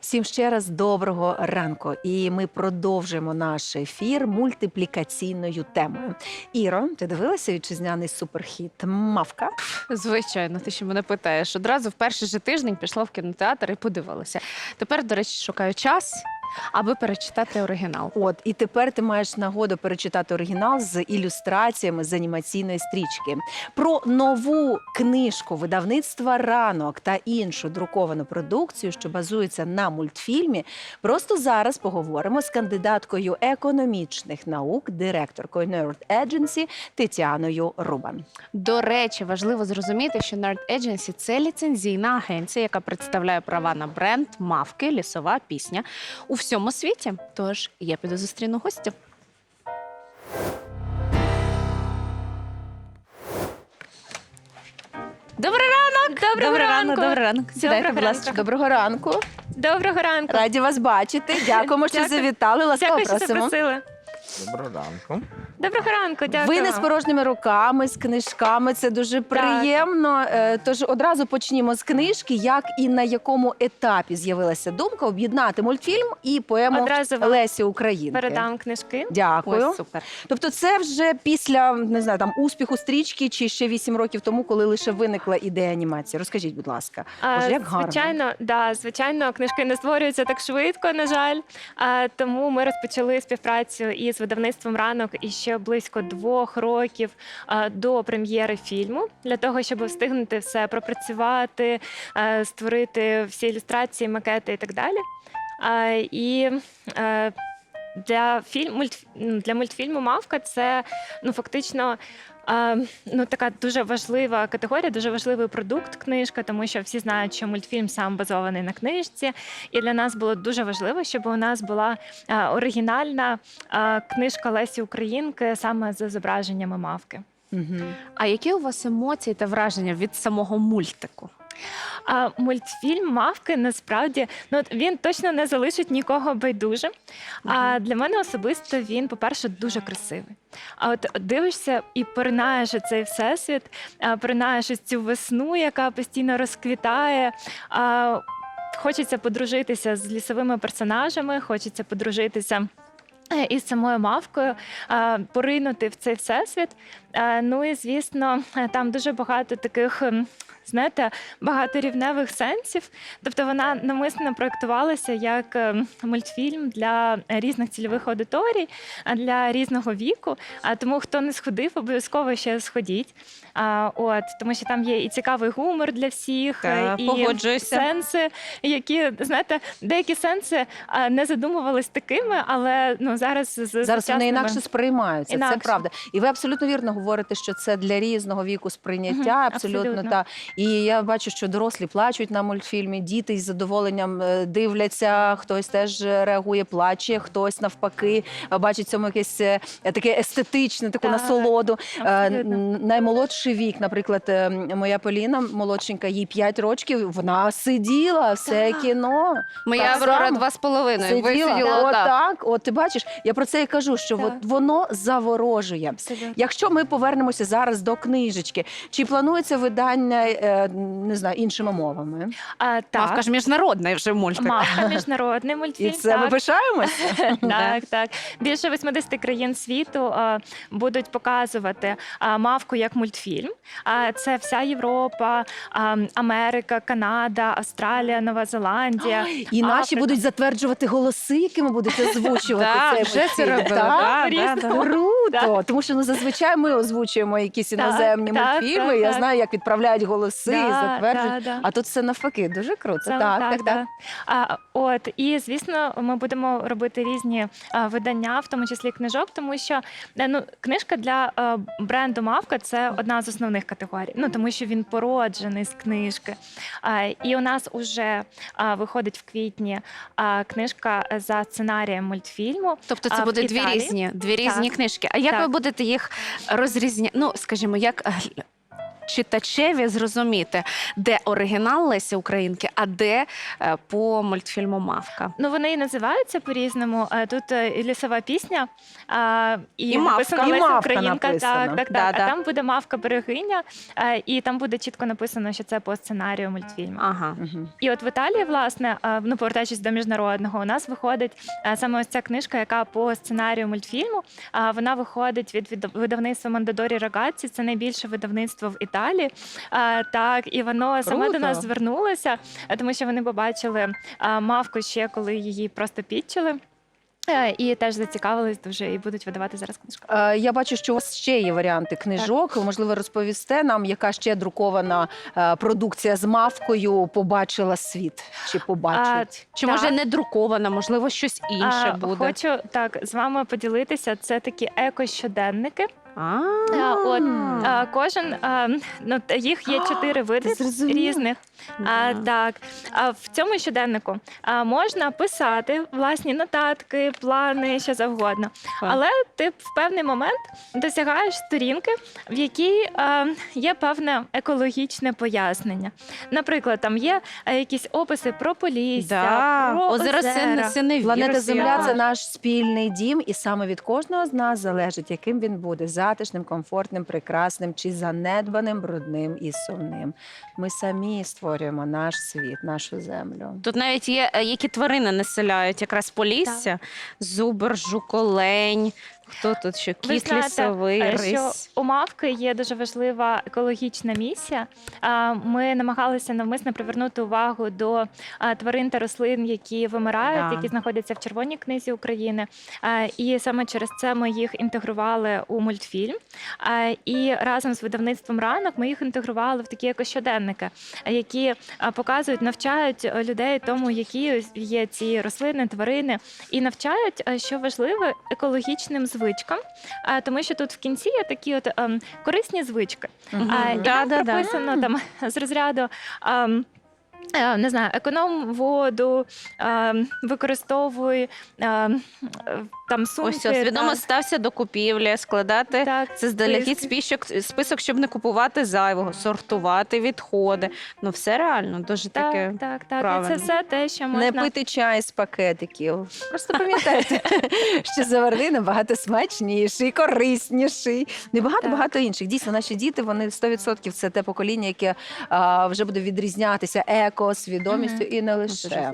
Всім ще раз доброго ранку. І ми продовжуємо наш ефір мультиплікаційною темою. Іро, ти дивилася вітчизняний суперхіт Мавка? Звичайно, ти ще мене питаєш. Одразу в перший же тиждень пішла в кінотеатр і подивилася. Тепер, до речі, шукаю час, аби перечитати оригінал. От і тепер ти маєш нагоду перечитати оригінал з ілюстраціями з анімаційної стрічки. Про нову книжку видавництва ранок та іншу друковану продукцію, що базується на мультфільмі. Просто зараз поговоримо з кандидаткою економічних наук, директоркою Nerd Agency Тетяною Рубан. До речі, важливо зрозуміти, що Nerd Agency – це ліцензійна агенція, яка представляє права на бренд, мавки, лісова пісня у всьому світі. Тож я піду зустріну гостя. Добрий ранок! Доброго ранку. добрий ранок. Сідайте, Доброго будь ласка. ранку. Доброго ранку. Доброго ранку. Раді вас бачити. Дякуємо, що Дякую. завітали. Ласкаво Дякую, що просимо. запросили. Доброго ранку. Доброго ранку, дякую. Ви не з порожніми руками, з книжками. Це дуже приємно. Е, Тож одразу почнімо з книжки. Як і на якому етапі з'явилася думка об'єднати мультфільм і поему Одразу вам Лесі Українки? передам книжки. Дякую. Ось супер. Тобто, це вже після не знаю там успіху стрічки, чи ще вісім років тому, коли лише виникла ідея анімації. Розкажіть, будь ласка, А, Боже, як гарно. Звичайно, да, звичайно, книжки не створюються так швидко, на жаль. А, тому ми розпочали співпрацю із видавництвом ранок і ще близько двох років до прем'єри фільму для того, щоб встигнути все пропрацювати, створити всі ілюстрації, макети і так далі. І е, для фільм, ну, для мультфільму Мавка це ну фактично. Ну, така дуже важлива категорія, дуже важливий продукт книжка, тому що всі знають, що мультфільм сам базований на книжці. І для нас було дуже важливо, щоб у нас була оригінальна книжка Лесі Українки саме з зображеннями мавки. Угу. А які у вас емоції та враження від самого мультику? А мультфільм Мавки насправді ну от він точно не залишить нікого байдуже. А для мене особисто він, по-перше, дуже красивий. А от дивишся і поринаєш у цей всесвіт, поринаєш ось цю весну, яка постійно розквітає. А, Хочеться подружитися з лісовими персонажами, хочеться подружитися. е, Із самою мавкою поринути в цей всесвіт. Ну і звісно, е, там дуже багато таких, знаєте, багаторівневих сенсів. Тобто вона намисно проектувалася як ем, мультфільм для різних цільових аудиторій, а для різного віку. А тому, хто не сходив, обов'язково ще сходіть. А, от тому, що там є і цікавий гумор для всіх, е, Так, і погоджуюся. сенси, які знаєте, деякі сенси а, не задумувались такими, але ну зараз з Зараз вони інакше сприймаються. Це правда. І ви абсолютно вірно говорите, що це для різного віку сприйняття. Мгм, абсолютно, абсолютно. та і я бачу, що дорослі плачуть на мультфільмі, діти із задоволенням е, дивляться. Хтось теж е, реагує, плаче, хтось навпаки е, бачить цьому якесь е, таке естетичне, таку Так, насолоду. Е, Наймолодший вік, наприклад, е, моя Поліна, молодшенька, їй 5 років. Вона сиділа все Так. кіно. Моя Так Аврора само. два з половиною. Ви Сиділа. От так. От ти бачиш, я про це і кажу, що Так. от воно заворожує. Абсолютно. Якщо ми повернемося зараз до книжечки, чи планується видання е, не знаю іншими мовами? А, так. Мавка ж міжнародний вже мультик. Мавка міжнародний мультфільм. І це ми пишаємося? Так, так. Більше 80 країн світу будуть показувати мавку як мультфільм. А це вся Європа, Америка, Канада, Австралія, Нова Зеландія. І наші Африка. будуть затверджувати голоси, якими будуть озвучувати це. вже це робили. Так? Круто, тому що ну зазвичай ми озвучуємо якісь іноземні так, мультфільми. так, я так. знаю, як відправляють голоси, Да, затверджують. да, да. А тут все навпаки, дуже круто. Це- так, так, так. да. А, от і звісно, ми будемо робити різні а, видання, в тому числі книжок, тому що е, ну, книжка для е, бренду Мавка це одна з основних категорій. Ну тому що він породжений з книжки. А, і у нас уже а, виходить в квітні а, книжка за сценарієм мультфільму. Тобто це А, буде дві різні, дві різні Так. книжки. А як Так. ви будете їх розрізняти? Ну, скажімо, як читачеві зрозуміти, де оригінал Лесі Українки, а де е, по мультфільму Мавка. Ну, вони і називаються по-різному. Е, Тут е, і лісова пісня, і, І мавка. І Леся мавка Українка. написано. Так, так, Да, так. да. А там буде мавка берегиня, і там буде чітко написано, що це по сценарію мультфільму. Ага. І от в Італії, власне, ну повертаючись до міжнародного, у нас виходить саме ось ця книжка, яка по сценарію мультфільму. а Вона виходить від видавництва Мондодорі Рагацці. Це найбільше видавництво в Італії. А, Так, і воно саме до нас звернулося, тому що вони побачили а, мавку ще, коли її просто підчили. Е, І теж зацікавились дуже і будуть видавати зараз книжку. Е, Я бачу, що у вас ще є варіанти книжок. Можливо, розповісте нам, яка ще друкована е, продукція з мавкою побачила світ чи побачить. Чи Так. може не друкована, можливо, щось інше А, буде? Хочу так з вами поділитися. Це такі еко-щоденники. А, А, от, А, Кожен а, ну т- їх є чотири види зрозуміла? різних. А, Да. так а в цьому щоденнику а, можна писати власні нотатки, плани, що завгодно. Так. Але ти в певний момент досягаєш сторінки, в якій а, є певне екологічне пояснення. Наприклад, там є якісь описи про полісся, Да. про Озеро озера. Синевір. Планета Земля це наш спільний дім, і саме від кожного з нас залежить, яким він буде затишним, комфортним, прекрасним чи занедбаним, брудним і сумним. Ми самі створюємо наш світ, нашу землю. Тут навіть є, е, які тварини населяють якраз полісся. Зубр, жуколень. Хто тут що? Ви Кіт лісовий, е, рись. що у мавки є дуже важлива екологічна місія. А, Ми намагалися навмисно привернути увагу до а, тварин та рослин, які вимирають, Да. які знаходяться в Червоній книзі України. А, І саме через це ми їх інтегрували у мультфільм. А, І разом з видавництвом ранок ми їх інтегрували в такі екощоденники, а, які а, показують, навчають е, людей тому, які є ці рослини, тварини, і навчають, е, що важливо, екологічним звичкам, а, тому що тут в кінці є такі от ем, корисні звички. А, і Да, там да, да. там з розряду. ем, е, Не знаю, економ воду, ем, використовуй там сумки. Ось ось, свідомо так, стався до купівлі, складати так, це здалегідь списки. список, список, щоб не купувати зайвого, сортувати відходи. Ну все реально, дуже таке. Так, так, так. І правильно. це все те, що можна Не пити чай з пакетиків. Просто пам'ятайте, що заварний набагато смачніший, корисніший. Ну і багато багато інших. Дійсно, наші діти вони 100% це те покоління, яке а, вже буде відрізнятися еко, свідомістю і не Ну, лише.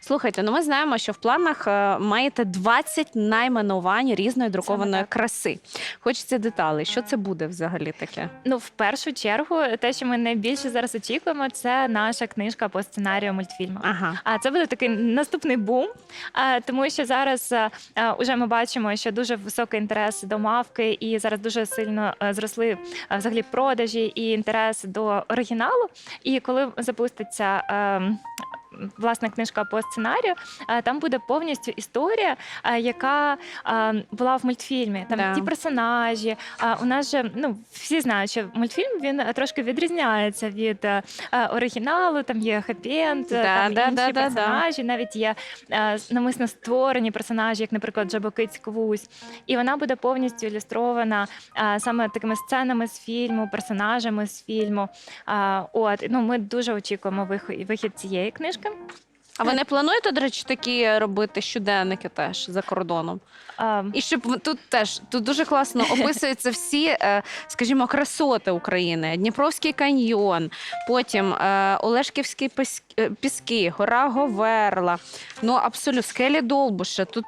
Слухайте, ну ми знаємо, що в планах е, маєте 20 найменувань різної друкованої краси. Хочеться деталей. Що це буде взагалі таке? Ну, в першу чергу, те, що ми найбільше зараз очікуємо, це наша книжка по сценарію мультфільму. Ага. А це буде такий наступний бум, тому що зараз уже ми бачимо, що дуже високий інтерес до мавки, і зараз дуже сильно зросли взагалі продажі і інтерес до оригіналу. І коли запуститься. Власна книжка по сценарію, там буде повністю історія, яка була в мультфільмі. Там Да. ті персонажі. У нас же ну всі знають, що мультфільм він е, трошки відрізняється від е, е, оригіналу. Там є хеппі-енд, Да, там да, інші да, да, да. навіть є е, навмисно створені персонажі, як, наприклад, Жабокиць Квусь. І вона буде повністю ілюстрована е, саме такими сценами з фільму, персонажами з фільму. От ну ми дуже очікуємо вихід цієї книжки. А ви не плануєте, до речі, такі робити щоденники теж за кордоном? А, І щоб тут теж тут дуже класно описуються всі, е, скажімо, красоти України: Дніпровський каньйон, потім е, Олешківські піс- е, піски, гора Говерла. Ну абсолютно скелі Довбуша. Тут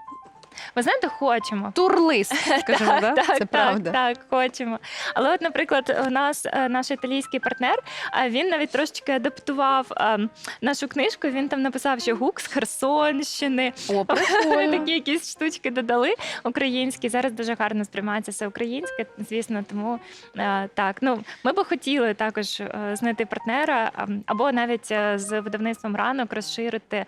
ви знаєте, хочемо. турлист, скажімо, да? так, Це так, правда. Так, хочемо. Але, от, наприклад, у нас е, наш італійський партнер, а він навіть трошечки адаптував е, нашу книжку. Він там написав, що гук з Херсонщини. О, прикольно. Такі якісь штучки додали українські. Зараз дуже гарно сприймається все українське, звісно. Тому е, так, ну ми би хотіли також е, знайти партнера а, або навіть е, з видавництвом ранок розширити е,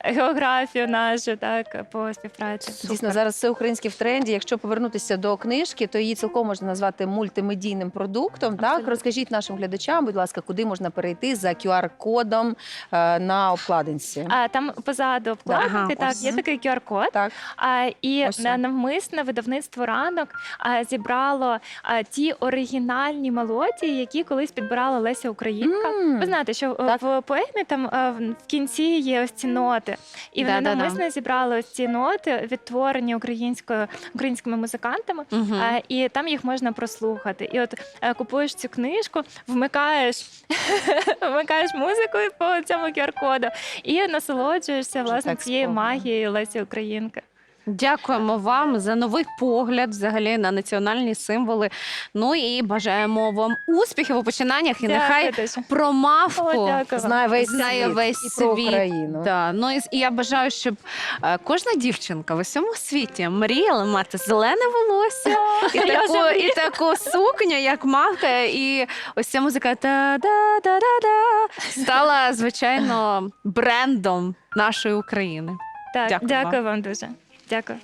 географію нашу так по співпраці. Бачу. Дійсно, зараз все українське в тренді. Якщо повернутися до книжки, то її цілком можна назвати мультимедійним продуктом. Так розкажіть нашим глядачам, будь ласка, куди можна перейти за QR-кодом е, на обкладинці. А там позаду обкладинки Ага, так ось. є такий QR-код. Так, А, і Ось навмисне видавництво ранок а, зібрало а, ті оригінальні мелодії, які колись підбирала Леся Українка. М. Ви знаєте, що е, Так. в поемі там е, в кінці є ось ці ноти, і вони Да-да-да. навмисно зібрали ось ці ноти, відтворені українською українськими музикантами. А, і там їх можна прослухати. І от е, купуєш цю книжку, вмикаєш, вмикаєш музику по цьому QR-коду і насолоджуєшся власне цією магією Лесі Українки. Дякуємо вам за новий погляд взагалі на національні символи. Ну і бажаємо вам успіхів у починаннях. І нехай Дякую про мавку О, знає весь Знає світ весь і про світ. Україну. Да. Ну і, і я бажаю, щоб е, кожна дівчинка в усьому світі мріяла мати зелене волосся і таку, і таку сукню, як мавка, і ось ця музика та да да да да стала звичайно брендом нашої України. Так, Дякую дякую вам. вам дуже. Дякую.